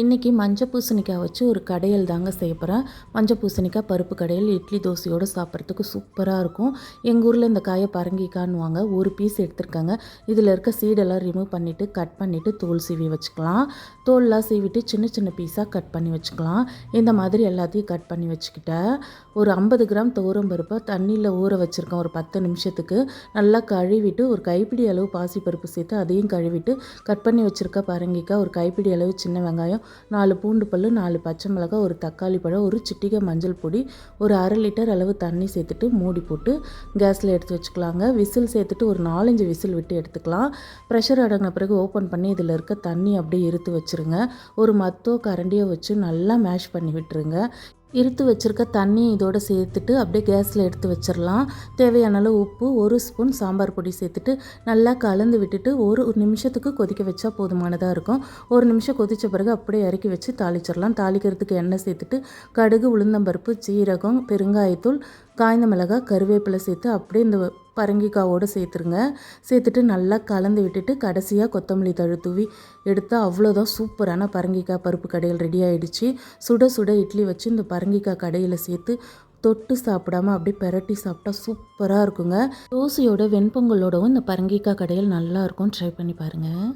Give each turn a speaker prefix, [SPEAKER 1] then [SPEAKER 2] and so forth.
[SPEAKER 1] இன்றைக்கி மஞ்சள் பூசணிக்காய் வச்சு ஒரு கடையல் தாங்க செய்ய போகிறேன் மஞ்சள் பூசணிக்காய் பருப்பு கடையில் இட்லி தோசையோடு சாப்பிட்றதுக்கு சூப்பராக இருக்கும். எங்கள் ஊரில் இந்த காயை பரங்கிக்கான்னுவாங்க. ஒரு பீஸ் எடுத்துருக்காங்க. இதில் இருக்க சீடெல்லாம் ரிமூவ் பண்ணிவிட்டு கட் பண்ணிவிட்டு தோல் சீவி வச்சுக்கலாம். தோல்லாம் சீவிட்டு சின்ன சின்ன பீஸாக கட் பண்ணி வச்சுக்கலாம். இந்த மாதிரி எல்லாத்தையும் கட் பண்ணி வச்சுக்கிட்டேன். ஒரு ஐம்பது கிராம் துவரம் பருப்பை தண்ணியில் ஊற வச்சுருக்கேன். ஒரு பத்து நிமிஷத்துக்கு நல்லா கழுவிட்டு ஒரு கைப்பிடி அளவு பாசிப்பருப்பு சேர்த்து அதையும் கழுவிட்டு கட் பண்ணி வச்சுருக்க பரங்கிக்காய் ஒரு கைப்பிடி அளவு சின்ன வெங்காயம் நாலு பூண்டு பல் நாலு பச்சை மிளகாய் ஒரு தக்காளி பழம் ஒரு சிட்டிகை மஞ்சள் பொடி ஒரு அரை லிட்டர் அளவு தண்ணி சேர்த்துட்டு மூடி போட்டு கேஸில் எடுத்து வச்சுக்கலாங்க. விசில் சேர்த்துட்டு ஒரு நாலஞ்சு விசில் விட்டு எடுத்துக்கலாம். ப்ரெஷர் அடங்கின பிறகு ஓப்பன் பண்ணி இதில் இருக்க தண்ணி அப்படியே இருத்து வச்சுருங்க. ஒரு மத்தோ கரண்டியோ வச்சு நல்லா மேஷ் பண்ணி விட்டுருங்க. இருத்து வச்சுருக்க தண்ணி இதோடு சேர்த்துட்டு அப்படியே கேஸில் எடுத்து வச்சிடலாம் தேவையான அளவு உப்பு ஒரு ஸ்பூன் சாம்பார் பொடி சேர்த்துட்டு நல்லா கலந்து விட்டுட்டு ஒரு ஒரு நிமிஷத்துக்கு கொதிக்க வச்சா போதுமானதாக இருக்கும். ஒரு நிமிஷம் கொதித்த பிறகு அப்படியே இறக்கி வச்சு தாளிச்சிடலாம் தாளிக்கிறதுக்கு எண்ணெய் சேர்த்துட்டு கடுகு உளுந்தம்பருப்பு சீரகம் பெருங்காயத்தூள் காய்ந்த மிளகாய் கருவேப்பிலை சேர்த்து அப்படியே இந்த பரங்கிக்காவோடு சேர்த்துருங்க. சேர்த்துட்டு நல்லா கலந்து விட்டுட்டு கடைசியாக கொத்தமல்லி தழு தூவி எடுத்தால் அவ்வளோதான் சூப்பரான பரங்கிக்காய் பருப்பு கடையில் ரெடி ஆகிடுச்சு சுட சுட இட்லி வச்சு இந்த பரங்கிக்காய் கடையில் சேர்த்து தொட்டு சாப்பிடாம அப்படியே பெரட்டி சாப்பிட்டா சூப்பராக இருக்குங்க. தோசையோட வெண்பொங்கலோடவும் இந்த பரங்கிக்காய் கடையில் நல்லாயிருக்கும் ட்ரை பண்ணி பாருங்கள்